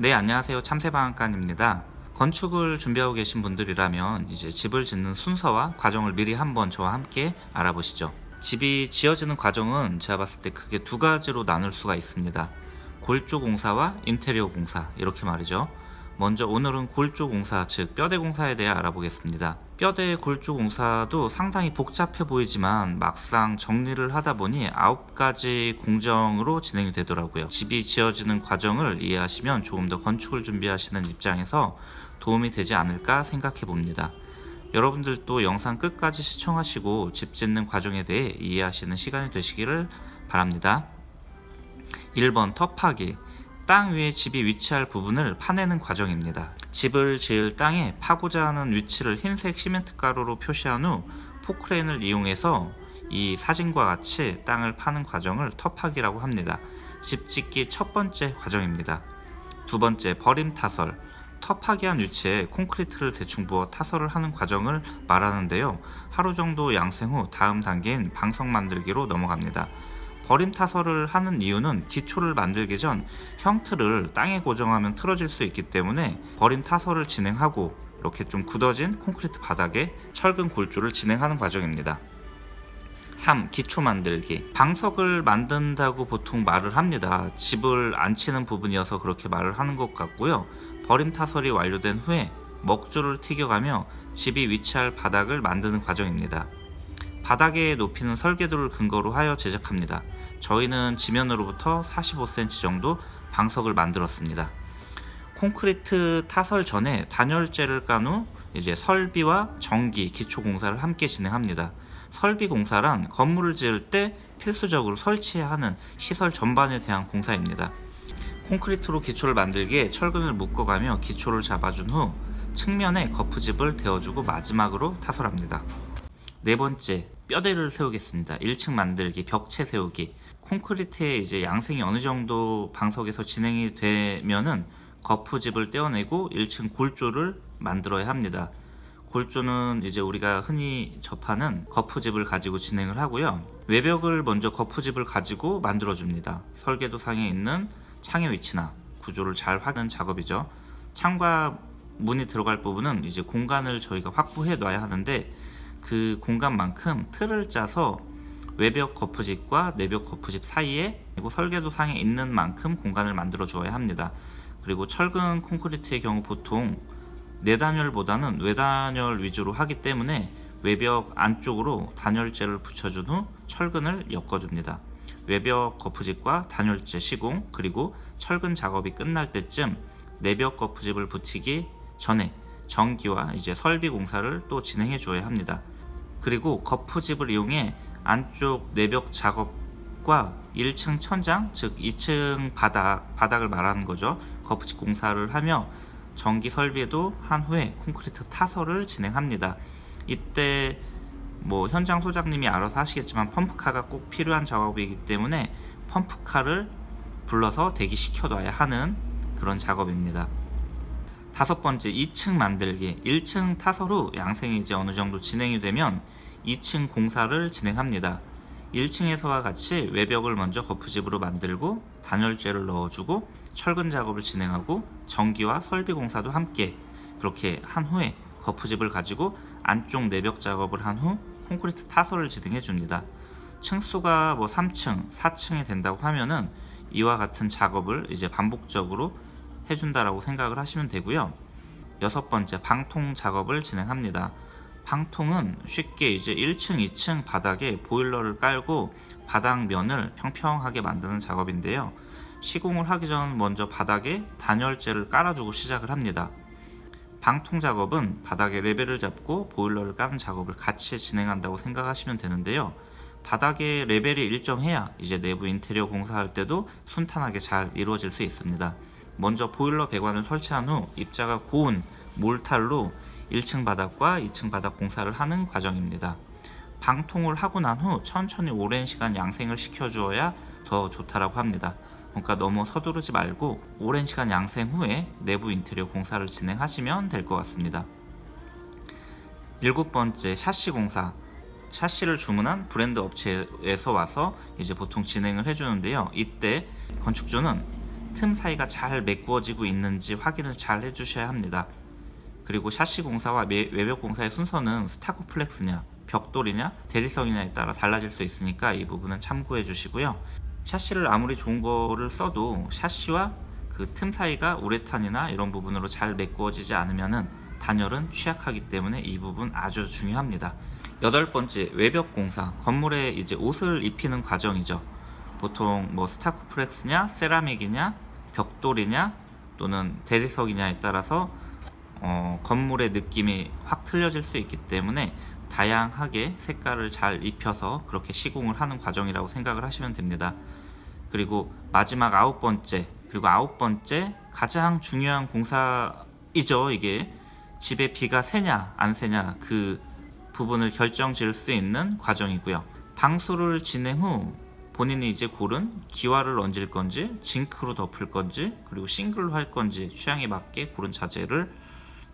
네, 안녕하세요. 참새방앗간입니다. 건축을 준비하고 계신 분들이라면 이제 집을 짓는 순서와 과정을 미리 한번 저와 함께 알아보시죠. 집이 지어지는 과정은 제가 봤을 때 크게 두 가지로 나눌 수가 있습니다. 골조 공사와 인테리어 공사 이렇게 말이죠. 먼저 오늘은 골조 공사 즉 뼈대 공사에 대해 알아보겠습니다. 뼈대 골조 공사도 상당히 복잡해 보이지만 막상 정리를 하다 보니 아홉 가지 공정으로 진행이 되더라고요. 집이 지어지는 과정을 이해하시면 조금 더 건축을 준비하시는 입장에서 도움이 되지 않을까 생각해 봅니다. 여러분들도 영상 끝까지 시청하시고 집 짓는 과정에 대해 이해하시는 시간이 되시기를 바랍니다. 1번 터 파기 땅 위에 집이 위치할 부분을 파내는 과정입니다. 집을 지을 땅에 파고자 하는 위치를 흰색 시멘트 가루로 표시한 후 포크레인을 이용해서 이 사진과 같이 땅을 파는 과정을 터파기라고 합니다. 집 짓기 첫 번째 과정입니다. 두 번째 버림 타설 터파기한 위치에 콘크리트를 대충 부어 타설을 하는 과정을 말하는데요. 하루 정도 양생 후 다음 단계인 방석 만들기로 넘어갑니다. 버림 타설을 하는 이유는 기초를 만들기 전 형틀을 땅에 고정하면 틀어질 수 있기 때문에 버림 타설을 진행하고 이렇게 좀 굳어진 콘크리트 바닥에 철근 골조를 진행하는 과정입니다. 3. 기초 만들기. 방석을 만든다고 보통 말을 합니다. 집을 안 치는 부분이어서 그렇게 말을 하는 것 같고요. 버림 타설이 완료된 후에 먹줄을 튀겨가며 집이 위치할 바닥을 만드는 과정입니다. 바닥의 높이는 설계도를 근거로 하여 제작합니다. 저희는 지면으로부터 45cm 정도 방석을 만들었습니다. 콘크리트 타설 전에 단열재를 깐 후 이제 설비와 전기, 기초 공사를 함께 진행합니다. 설비 공사란 건물을 지을 때 필수적으로 설치해야 하는 시설 전반에 대한 공사입니다. 콘크리트로 기초를 만들기에 철근을 묶어가며 기초를 잡아준 후 측면에 거푸집을 대어주고 마지막으로 타설합니다. 네 번째, 뼈대를 세우겠습니다. 1층 만들기, 벽체 세우기. 콘크리트의 이제 양생이 어느 정도 방석에서 진행이 되면은 거푸집을 떼어내고 1층 골조를 만들어야 합니다. 골조는 이제 우리가 흔히 접하는 거푸집을 가지고 진행을 하고요. 외벽을 먼저 거푸집을 가지고 만들어 줍니다. 설계도상에 있는 창의 위치나 구조를 잘 확인하는 작업이죠. 창과 문이 들어갈 부분은 이제 공간을 저희가 확보해 놔야 하는데 그 공간만큼 틀을 짜서 외벽 거푸집과 내벽 거푸집 사이에 그리고 설계도상에 있는 만큼 공간을 만들어 주어야 합니다. 그리고 철근 콘크리트의 경우 보통 내단열보다는 외단열 위주로 하기 때문에 외벽 안쪽으로 단열재를 붙여준 후 철근을 엮어줍니다. 외벽 거푸집과 단열재 시공 그리고 철근 작업이 끝날 때쯤 내벽 거푸집을 붙이기 전에 전기와 이제 설비 공사를 또 진행해 주어야 합니다. 그리고 거푸집을 이용해 안쪽 내벽 작업과 1층 천장 즉 2층 바닥 바닥을 말하는 거죠. 거푸집 공사를 하며 전기 설비에도 한 후에 콘크리트 타설을 진행합니다. 이때 뭐 현장 소장님이 알아서 하시겠지만 펌프카가 꼭 필요한 작업이기 때문에 펌프카를 불러서 대기시켜 놔야 하는 그런 작업입니다. 다섯 번째 2층 만들기 1층 타설 후 양생이 이제 어느 정도 진행이 되면 2층 공사를 진행합니다. 1층에서와 같이 외벽을 먼저 거푸집으로 만들고 단열재를 넣어주고 철근 작업을 진행하고 전기와 설비 공사도 함께 그렇게 한 후에 거푸집을 가지고 안쪽 내벽 작업을 한 후 콘크리트 타설을 진행해 줍니다. 층수가 뭐 3층, 4층이 된다고 하면은 이와 같은 작업을 이제 반복적으로 해준다라고 생각을 하시면 되고요. 여섯 번째 방통 작업을 진행합니다. 방통은 쉽게 이제 1층, 2층 바닥에 보일러를 깔고 바닥면을 평평하게 만드는 작업인데요. 시공을 하기 전 먼저 바닥에 단열재를 깔아주고 시작을 합니다. 방통 작업은 바닥에 레벨을 잡고 보일러를 까는 작업을 같이 진행한다고 생각하시면 되는데요. 바닥에 레벨이 일정해야 이제 내부 인테리어 공사할 때도 순탄하게 잘 이루어질 수 있습니다. 먼저 보일러 배관을 설치한 후 입자가 고운 몰탈로 1층 바닥과 2층 바닥 공사를 하는 과정입니다. 방통을 하고 난 후 천천히 오랜 시간 양생을 시켜주어야 더 좋다라고 합니다. 그러니까 너무 서두르지 말고 오랜 시간 양생 후에 내부 인테리어 공사를 진행하시면 될 것 같습니다. 일곱 번째 샤시 공사. 샤시를 주문한 브랜드 업체에서 와서 이제 보통 진행을 해주는데요. 이때 건축주는 틈 사이가 잘 메꾸어지고 있는지 확인을 잘 해주셔야 합니다. 그리고 샤시 공사와 외- 외벽 공사의 순서는 스타코플렉스냐, 벽돌이냐, 대리석이냐에 따라 달라질 수 있으니까 이 부분은 참고해 주시고요. 샤시를 아무리 좋은 거를 써도 샤시와 그 틈 사이가 우레탄이나 이런 부분으로 잘 메꾸어지지 않으면은 단열은 취약하기 때문에 이 부분 아주 중요합니다. 여덟 번째 외벽 공사 건물에 이제 옷을 입히는 과정이죠. 보통 뭐 스타코플렉스냐, 세라믹이냐, 벽돌이냐 또는 대리석이냐에 따라서 어, 건물의 느낌이 확 틀려질 수 있기 때문에 다양하게 색깔을 잘 입혀서 그렇게 시공을 하는 과정이라고 생각을 하시면 됩니다. 그리고 마지막 아홉 번째 그리고 아홉 번째 가장 중요한 공사이죠 이게 집에 비가 새냐 안 새냐 그 부분을 결정 지을 수 있는 과정이고요 방수를 진행 후 본인이 이제 고른 기와를 얹을 건지 징크로 덮을 건지 그리고 싱글로 할 건지 취향에 맞게 고른 자재를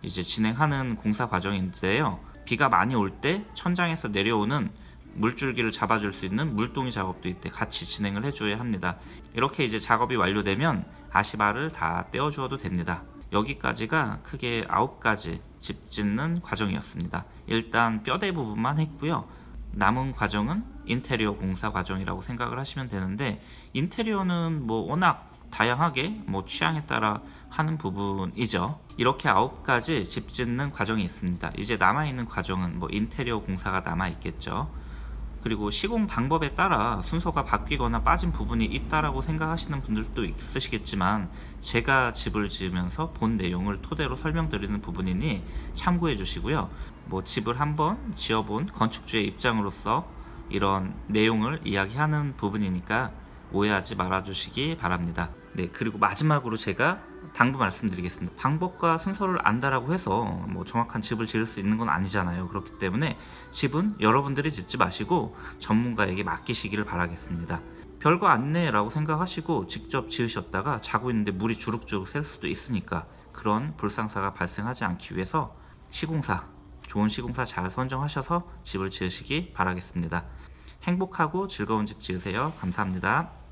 이제 진행하는 공사 과정인데요 비가 많이 올 때 천장에서 내려오는 물줄기를 잡아줄 수 있는 물동이 작업도 이때 같이 진행을 해줘야 합니다. 이렇게 이제 작업이 완료되면 아시바를 다 떼어주어도 됩니다. 여기까지가 크게 9가지 집 짓는 과정이었습니다. 일단 뼈대 부분만 했고요. 남은 과정은 인테리어 공사 과정이라고 생각을 하시면 되는데 인테리어는 뭐 워낙 다양하게 뭐 취향에 따라 하는 부분이죠. 이렇게 아홉 가지 집 짓는 과정이 있습니다. 이제 남아 있는 과정은 뭐 인테리어 공사가 남아 있겠죠. 그리고 시공 방법에 따라 순서가 바뀌거나 빠진 부분이 있다라고 생각하시는 분들도 있으시겠지만 제가 집을 지으면서 본 내용을 토대로 설명드리는 부분이니 참고해 주시고요. 뭐 집을 한번 지어본 건축주의 입장으로서 이런 내용을 이야기하는 부분이니까 오해하지 말아 주시기 바랍니다. 네, 그리고 마지막으로 제가 당부 말씀드리겠습니다. 방법과 순서를 안다라고 해서 뭐 정확한 집을 지을 수 있는 건 아니잖아요. 그렇기 때문에 집은 여러분들이 짓지 마시고 전문가에게 맡기시기를 바라겠습니다. 별거 안내라고 생각하시고 직접 지으셨다가 자고 있는데 물이 주룩주룩 셀 수도 있으니까 그런 불상사가 발생하지 않기 위해서 시공사, 좋은 시공사 잘 선정하셔서 집을 지으시기 바라겠습니다. 행복하고 즐거운 집 지으세요. 감사합니다.